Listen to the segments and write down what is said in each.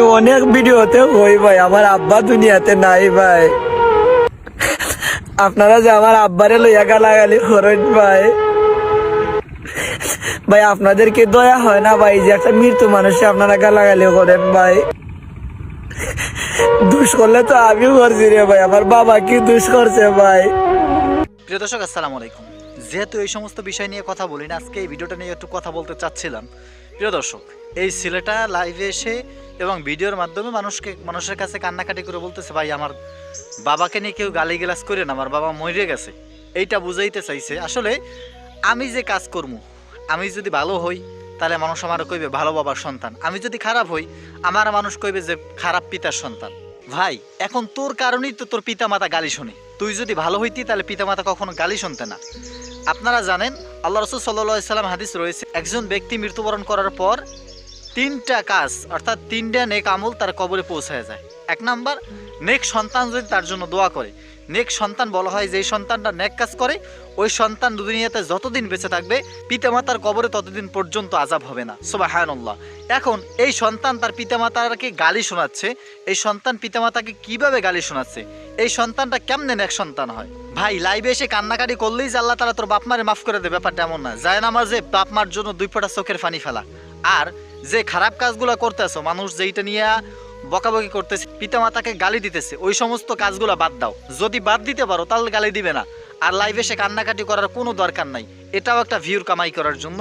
অনেক ভিডিওতে হই ভাই, আমার আব্বা দুনিয়াতে নাই ভাই। আপনারা যে আমার আব্বারে লইয়া গালাগালি করেন ভাই। ভাই, আপনাদের কি দয়া হয় না ভাই, যে একটা মৃত্যু মানুষে আপনারা গালাগালি করেন ভাই? দুষ করলে তো আমিও করছি রে ভাই, আমার বাবা কি দুষ করছে ভাই? প্রিয় দর্শক, আসসালামু আলাইকুম। যেহেতু এই সমস্ত বিষয় নিয়ে কথা বলি না, আজকে এই ভিডিওটা নিয়ে একটু কথা বলতে চাচ্ছিলাম। প্রিয় দর্শক, এই ছেলেটা লাইভে এসে এবং ভিডিওর মাধ্যমে মানুষকে, মানুষের কাছে কান্নাকাটি করে বলতেছে, ভাই, আমার বাবাকে নিয়ে কেউ গালি গেলাস করে না, আমার বাবা মরে গেছে। এইটা বুঝাইতে চাইছে, আসলে আমি যে কাজ করব আমি যদি ভালো হই, তাহলে মানুষ আমার কইবে ভালো বাবার সন্তান। আমি যদি খারাপ হই, আমার মানুষ কইবে যে খারাপ পিতার সন্তান। ভাই, এখন তোর কারণেই তো তোর পিতামাতা গালি শোনে। তুই যদি ভালো হইতি, তাহলে পিতামাতা কখনো গালি শুনতে না। আপনারা জানেন, আল্লাহ রসুল সাল্লাহ সাল্লাম হাদিস রয়েছে, একজন ব্যক্তি মৃত্যুবরণ করার পর তিনটা কাজ, অর্থাৎ তিনটা নেক আমল তার কবরে পৌঁছায় যায়। এক নাম্বার, নেক সন্তান যদি তার জন্য দোয়া করে। নেক সন্তান বলা হয় যেই সন্তানটা নেক কাজ করে, ওই সন্তান দুনিয়াতে যতদিন বেঁচে থাকবে, পিতামাতার কবরে ততদিন পর্যন্ত আজাব হবে না। সুবাহানুল্লাহ। এখন এই সন্তান তার পিতামাতাকে গালি শোনাচ্ছে, এই সন্তান পিতামাতাকে কীভাবে গালি শোনাচ্ছে? এই সন্তানটা কেমনে নেক সন্তান হয়? ভাই, লাইভে এসে কান্নাকাটি করলেই যে আল্লাহ তোর বাপ মারে মাফ করে দেবে ব্যাপারটা এমন না। যায় নামাজে বাপ মার জন্য দুই ফোঁটা চোখের ফানি ফেলা। আর যে খারাপ কাজগুলো করতেছো, মানুষ যেইটা নিয়ে বকাবকি করতেছে, পিতামাতাকে গালি দিতেছে, ওই সমস্ত কাজগুলো বাদ দাও। যদি বাদ দিতে পারো, তাহলে গালি দিবে না। আর লাইভে এসে কান্নাকাটি করার কোনো দরকার নাই। এটাও একটা ভিউর কামাই করার জন্য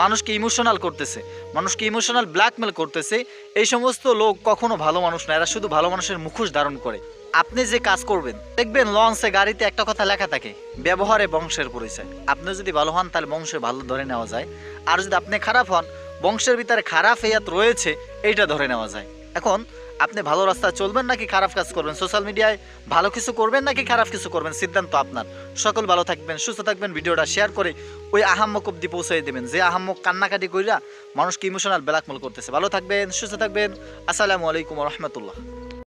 মানুষকে ইমোশনাল করতেছে, মানুষকে ইমোশনাল ব্ল্যাকমেল করতেছে। এই সমস্ত লোক কখনো ভালো মানুষ না, এরা শুধু ভালো মানুষের মুখোশ ধারণ করে। আপনি যে কাজ করবেন, দেখবেন লঞ্চে, গাড়িতে একটা কথা লেখা থাকে, ব্যবহারে বংশের পরিচয়। আপনি যদি ভালো হন, তাহলে বংশে ভালো ধরে নেওয়া যায়। আর যদি আপনি খারাপ হন বংশের ভিতরে খারাপ হেয়াত রয়েছে, এইটা ধরে নেওয়া যায়। এখন, আপনি ভালো রাস্তা চলবেন নাকি খারাপ কাজ করবেন? সোশ্যাল মিডিয়ায় ভালো কিছু করবেন নাকি খারাপ কিছু করবেন? সিদ্ধান্ত আপনার। সকল ভালো থাকবেন, সুস্থ থাকবেন, ভিডিওটা শেয়ার করে ওই আহাম্মক অব্দি পৌঁছাই দেবেন। যে আহাম্মক কান্নাকাটি কইরা মানুষকে ইমোশনাল ব্ল্যাকমেল করতেছে। ভালো থাকবেন, সুস্থ থাকবেন। আসসালামু আলাইকুম রহমতুল্লাহ।